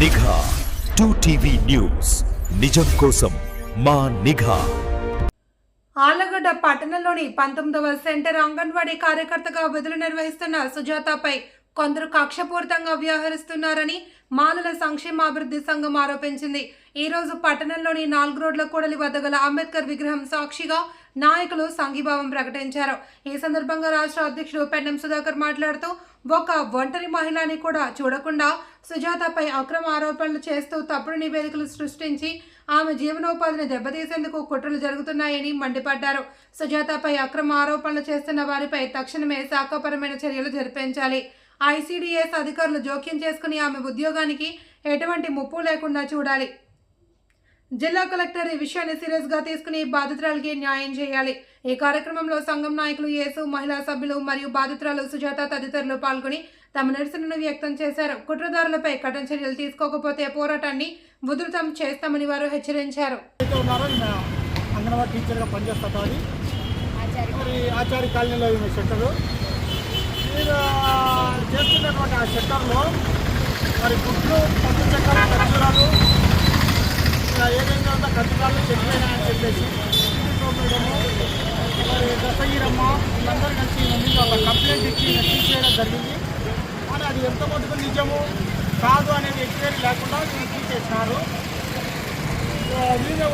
నిఘా. Two TV news నిజం కోసం మా నిఘా. ఆలగడ్డ పట్టణంలోని పంతొమ్మిదవ సెంటర్ అంగన్వాడీ కార్యకర్తగా విధులు నిర్వహిస్తున్న సుజాతపై కొందరు కక్షపూరితంగా వ్యవహరిస్తున్నారని మాలల సంక్షేమాభివృద్ధి సంఘం ఆరోపించింది. ఈ రోజు పట్టణంలోని నాలుగు రోడ్ల కూడలి వద్ద గల అంబేద్కర్ విగ్రహం సాక్షిగా నాయకులు సంఘీభావం ప్రకటించారు. ఈ సందర్భంగా రాష్ట్ర అధ్యక్షుడు పెన్నం సుధాకర్ మాట్లాడుతూ ఒక ఒంటరి మహిళని కూడా చూడకుండా సుజాతపై అక్రమ ఆరోపణలు చేస్తూ తప్పుడు నివేదికలు సృష్టించి ఆమె జీవనోపాధిని దెబ్బతీసేందుకు కుట్రలు జరుగుతున్నాయని మండిపడ్డారు. సుజాతపై అక్రమ ఆరోపణలు చేస్తున్న వారిపై తక్షణమే శాఖపరమైన చర్యలు జరిపించాలి. ఐసీడీఎస్ అధికారులు జోక్యం చేసుకుని ఆమె ఉద్యోగానికి ఎటువంటి ముప్పు లేకుండా చూడాలి. జిల్లా కలెక్టర్ ఈ విషయాన్ని సీరియస్గా తీసుకుని బాధితురాలకి న్యాయం చేయాలి. ఈ కార్యక్రమంలో సంఘం నాయకులు యేసు మహిళా సభ్యులు మరియు బాధితురాలు సుజాత తదితరులు పాల్గొని తమ నిరసనను వ్యక్తం చేశారు. కుట్రదారులపై కఠిన చర్యలు తీసుకోకపోతే పోరాటాన్ని ఉధృతం చేస్తామని వారు హెచ్చరించారు. అంగన్వాడీ టీచర్గా మరి ఆచార్య కాలనీలో సెంటరు చేస్తున్నటువంటి ఆ సెంటర్లో మరి గుడ్లు పట్టు చక్రాలు ఖర్చురాలు ఇలా ఏదైనా ఉందో ఖర్చురాలు చెప్పినాయని చెప్పేసి టీడీపీ మేడము మరి దశగిరమ్మ వీళ్ళందరూ కలిసి ఈమె మీద ఒక కంప్లైంట్ తీసేయడం జరిగింది. కానీ అది ఎంత మటుకు నిజము కాదు అనేది ఎంక్వైరీ లేకుండా వీళ్ళు తీసేసినారు.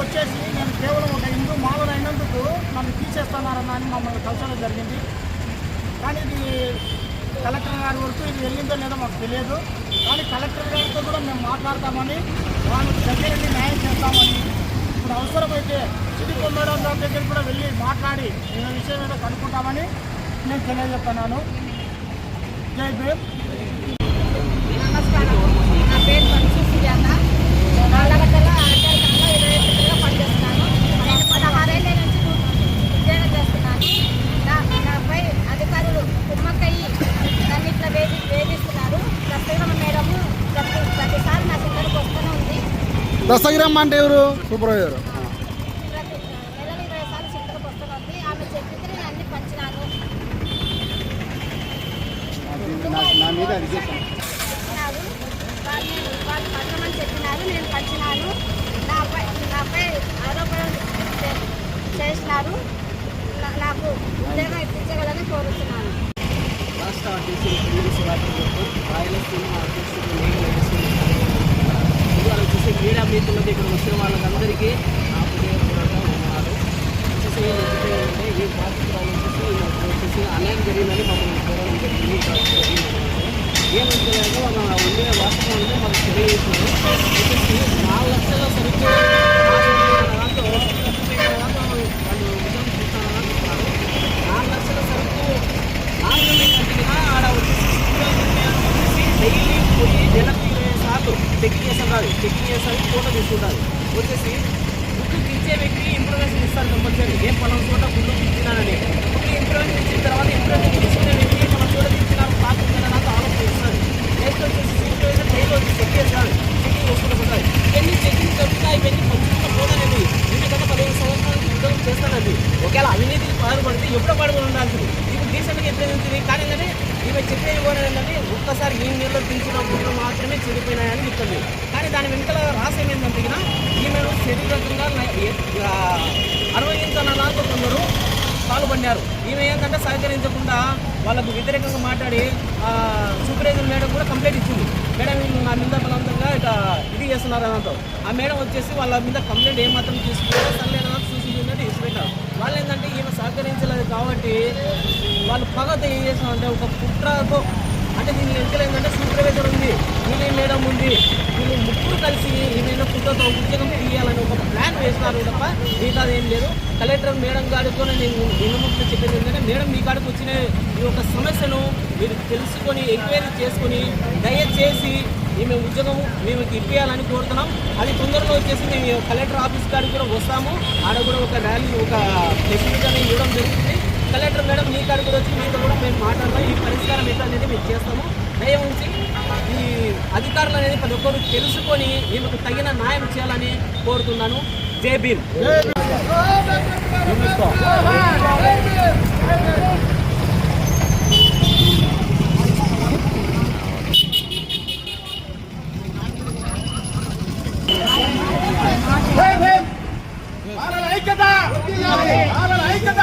వచ్చేసి నేను కేవలం ఒక హిందూ మామూలు అయినందుకు నన్ను తీసేస్తున్నారన్న అని మమ్మల్ని కలచడం జరిగింది. కానీ ఇది కలెక్టర్ గారి వరకు ఇది వెళ్ళిందో లేదో మాకు తెలియదు. కానీ కలెక్టర్ గారితో కూడా మేము మాట్లాడతామని వాళ్ళకి దగ్గరికి న్యాయం చేస్తామని ఇప్పుడు అవసరమైతే సిటీ మేడం గారి దగ్గర కూడా వెళ్ళి మాట్లాడి ఈ విషయం ఏదో కనుక్కుంటామని నేను తెలియజెప్తున్నాను. జై భీమ్. నమస్కారం. నా పేరు మంచు సుజాత. ఇరవై ఒకటిగా పనిచేస్తున్నాను. నేను పదహారేళ్ళ నుంచి ఉద్యోగం చేస్తున్నాను. నాపై అధికారులు కుమ్మక్కయ్యి నన్ను ఇట్లా వేధి వేధిస్తున్నారు. దస్తగిరమ్మ మేడము ప్రతి ప్రతిసారి నా వస్తూనే ఉంది. అంటే ఎవరు? సూపర్వైజర్ ప్రతి నెలలు ఇరవై సార్లు సెంటర్కి వస్తూనే ఉంది ఆమె చెప్పితే నేను అన్ని పంచినాను నా మీద అది చేశాను చెప్పినారు వాళ్ళు వాళ్ళు చెప్పినారు నేను పంచినాను నాపై నాపై ఆరోపణలు చే- చేసినారు నాకు ఉద్యోగం ఇప్పించగలని కోరుతున్నాను రాష్ట్ర ఆర్టీసీ రాయలసీమ వచ్చేసి క్రీడా మీటింగ్ ఇక్కడ వచ్చిన వాళ్ళందరికీ ఉన్నారు వచ్చేసి ఈ బాధితురాలు వచ్చేసి అన్యాయం జరిగిందని మమ్మల్ని కోరడం జరిగింది. ఏమంటే మన ఉండే వాస్తవం అంటే మాకు తెలియజేసింది వచ్చేసి నాలుగు లక్షల సరుకు నాలుగు లక్షల సరుకు నాలుగు కట్టిన ఆడ వచ్చేసి డైలీ పోయి నెలకు ఇరవై సార్లు చెకింగ్ చేస్తాం కాదు చేస్తారు ఫోటో తీసుకుంటారు వచ్చేసి బుక్ ఇచ్చే వ్యక్తి ఇన్ఫర్మేషన్ ఇస్తారు కంపల్సరీ ఏ పలానా చోట బుక్ ఇచ్చినానని బుక్ ఇన్ఫర్మేషన్ ఇచ్చిన తర్వాత ఇన్ఫర్మేషన్ ఇచ్చిన వ్యక్తి మన చోట ఇచ్చినారు పాకుందని నాకు ఆలోచన ఇస్తారు నెక్స్ట్ వచ్చేసి సిచ్యువేషన్ డైలీ వచ్చి చెక్ చేస్తారు చెకింగ్ వస్తుంటే పోతాయి ఇవన్నీ చెకింగ్ జరుగుతాయి ఇవన్నీ పంచుకుంటూ పోతానండి ఎందుకంటే పదిహేను సంవత్సరాల నుంచి ఉద్యోగం చేస్తానండి ఒకవేళ అవినీతికి పాల్పడితే ఎప్పుడో పడుకుని ఉండాల్సింది ఇప్పుడు డీసెంట్గా ఎప్పుడైంది కానీ ఏంటంటే ఈమె చెప్పేది కూడా ఏంటంటే ఒక్కసారి తీసిన గుడ్లు మాత్రమే చెడిపోయినాయని చెప్తుంది. కానీ దాని వెనుకల రాసేం ఏంటంటే గిన ఈమెను శరీరకంగా అనుభవించాలన్నా కొందరు పాల్పడినారు ఈమె ఏంటంటే సహకరించకుండా వాళ్ళకు వ్యతిరేకంగా మాట్లాడి సూపర్వైజర్ మేడం కూడా కంప్లైంట్ ఇచ్చింది. మేడం నా మీద బలవంతంగా ఇక ఇది చేస్తున్నారు అనంతో ఆ మేడం వచ్చేసి వాళ్ళ మీద కంప్లైంట్ ఏమాత్రం తీసుకోవాలో సర్లేదా చూసి చూసినట్టు వాళ్ళు ఏంటంటే ఈమె సహకరించలేదు కాబట్టి వాళ్ళు పగతో ఏం చేస్తామంటే ఒక కుట్రతో అంటే దీన్ని వెనుకలు ఉంది మేడం ఉంది. వీళ్ళు ముగ్గురు కలిసి ఏమైనా కుట్రతో ఉద్యోగం తీయాలని ఒక ప్లాన్ వేసినారు తప్ప మిగతాది ఏం లేదు. కలెక్టర్ మేడం గారితో నేను వినముక్తి చెప్పేది ఏంటంటే మేడం మీ కాడికి వచ్చిన ఈ యొక్క సమస్యను మీరు తెలుసుకొని ఎంక్వైరీ చేసుకొని దయచేసి ఈమె ఉద్యోగం మేము ఇప్పించాలని కోరుతున్నాం. అది తొందరలో వచ్చేసి మేము కలెక్టర్ ఆఫీస్ కాడికి కూడా వస్తాము. ఆడ కూడా ఒక ర్యాలీ ఒక ఫెసిలిటీ అనేది ఇవ్వడం జరుగుతుంది. కలెక్టర్ మేడం మీ కాడికి కూడా వచ్చి మీతో కూడా మేము మాట్లాడతాం. ఈ పరిష్కారం ఎట్లా అనేది మేము చేస్తాము. దయ ఉంచి అధికారులు అనేది ప్రతి ఒక్కరు తెలుసుకొని ఈమెకు తగిన న్యాయం చేయాలని కోరుతున్నాను. జై భీమ్. ఐక్యత. ఐక్యత.